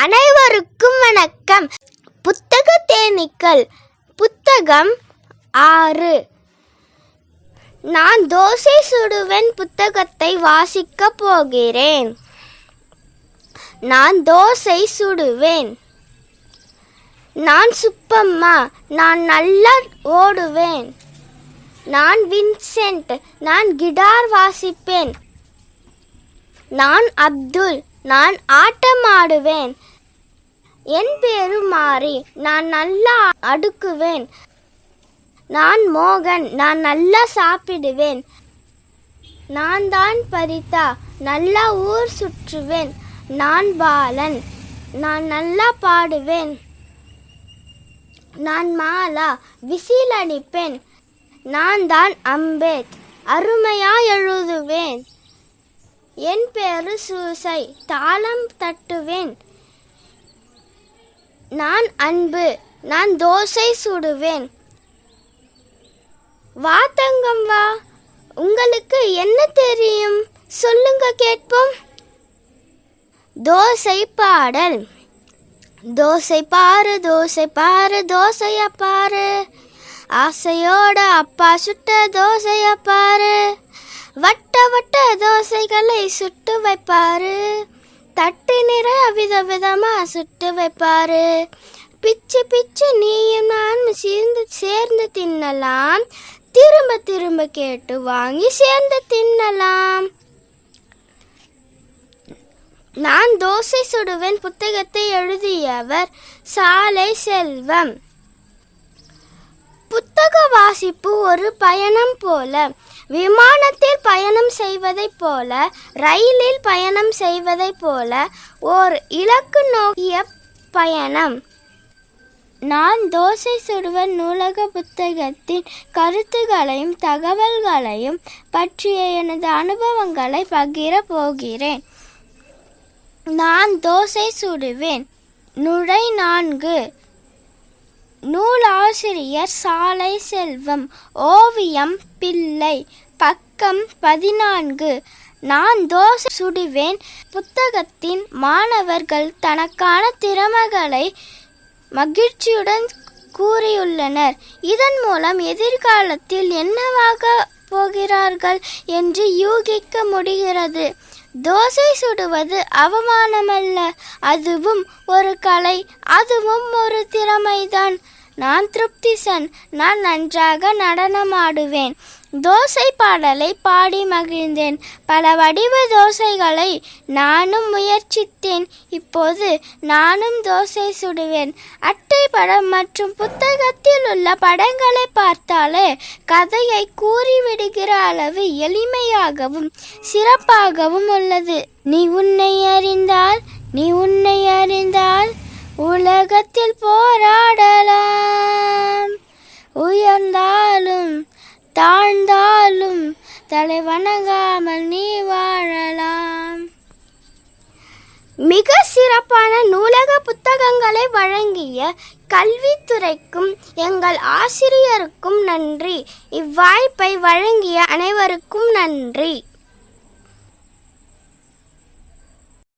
அனைவருக்கும் வணக்கம். புத்தக தேனீக்கள். புத்தகம் ஆறு. நான் தோசை சுடுவேன் புத்தகத்தை வாசிக்க போகிறேன். நான் தோசை சுடுவேன். நான் சுப்பம்மா நான் நல்லா ஓடுவேன். நான் வின்சென்ட் நான் கிடார் வாசிப்பேன். நான் அப்துல் நான் ஆட்டம் ஆடுவேன் என் பேரு மாறி. நான் நல்லா அடுக்குவேன். நான் மோகன். நான் நல்லா சாப்பிடுவேன். நான் தான் பரிதா. நல்லா ஊர் சுற்றுவேன். நான் பாலன். நான் நல்லா பாடுவேன். நான் மாலா. விசில் அடிப்பேன். நான் தான் அம்பேத். அருமையா எழுதுவேன். என் பேரு சூசை. தாளம் தட்டுவேன். நான் அன்பு நான் தோசை சுடுவேன். வா தங்கம் வா உங்களுக்கு என்ன தெரியும்? சொல்லுங்க கேட்போம். தோசை பாடல். தோசை பாரு தோசை பாரு தோசைய பாரு. ஆசையோட அப்பா சுட்ட தோசைய பாரு. வட்ட வட்ட தோசைகளை சுட்டு வைப்பாரு. தட்டு நிறைய விதவிதமா சுட்டு வைப்பாரு. பிச்சு பிச்சு நீயும் நானும் சேர்ந்து சேர்ந்து தின்னலாம். திரும்ப திரும்ப கேட்டு வாங்கி சேர்ந்து தின்னலாம். நான் தோசை சுடுவேன் புத்தகத்தை எழுதியவர் சாலை செல்வம். புத்தக வாசிப்பு ஒரு பயணம் போல. விமானத்தில் பயணம் செய்வதைப் போல ரயிலில் பயணம் செய்வதைப் போல ஓர் இலக்கு நோக்கிய பயணம். நான் தோசை சுடுவன் நூலக புத்தகத்தின் கருத்துகளையும் தகவல்களையும் பற்றிய எனது அனுபவங்களை பகிர போகிறேன். நான் தோசை சுடுவேன். நுழை நான்கு. நூலாசிரியர் சாலை செல்வம் ஓவியம் பிள்ளை பக்கம் பதினான்கு. நான் தோசை சுடுவேன். புத்தகத்தின் மாணவர்கள் தனக்கான திறமைகளை மகிழ்ச்சியுடன் கூறியுள்ளனர். இதன் மூலம் எதிர்காலத்தில் என்னவாக போகிறார்கள் என்று யூகிக்க முடிகிறது. தோசை சுடுவது அவமானமல்ல. அதுவும் ஒரு கலை அதுவும் ஒரு திறமைதான். நான் திருப்திசன் நான் நன்றாக நடனமாடுவேன். தோசை பாடலை பாடி மகிழ்ந்தேன். பல வடிவ தோசைகளை நானும் முயற்சித்தேன். இப்போது நானும் தோசை சுடுவேன். அட்டை படம் மற்றும் புத்தகத்தில் உள்ள படங்களை பார்த்தாலே கதையை கூறிவிடுகிற அளவு எளிமையாகவும் சிறப்பாகவும் உள்ளது. நீ உன்னை அறிந்தால் நீ உன்னை அறிந்தால் உலகத்தில் போரா தாழ்ந்தாலும் தலை வணங்காமல் நீ வாழலாம். மிக சிறப்பான நூலக புத்தகங்களை வழங்கிய கல்வித்துறைக்கும் எங்கள் ஆசிரியருக்கும் நன்றி. இவ்வாய்ப்பை வழங்கிய அனைவருக்கும் நன்றி.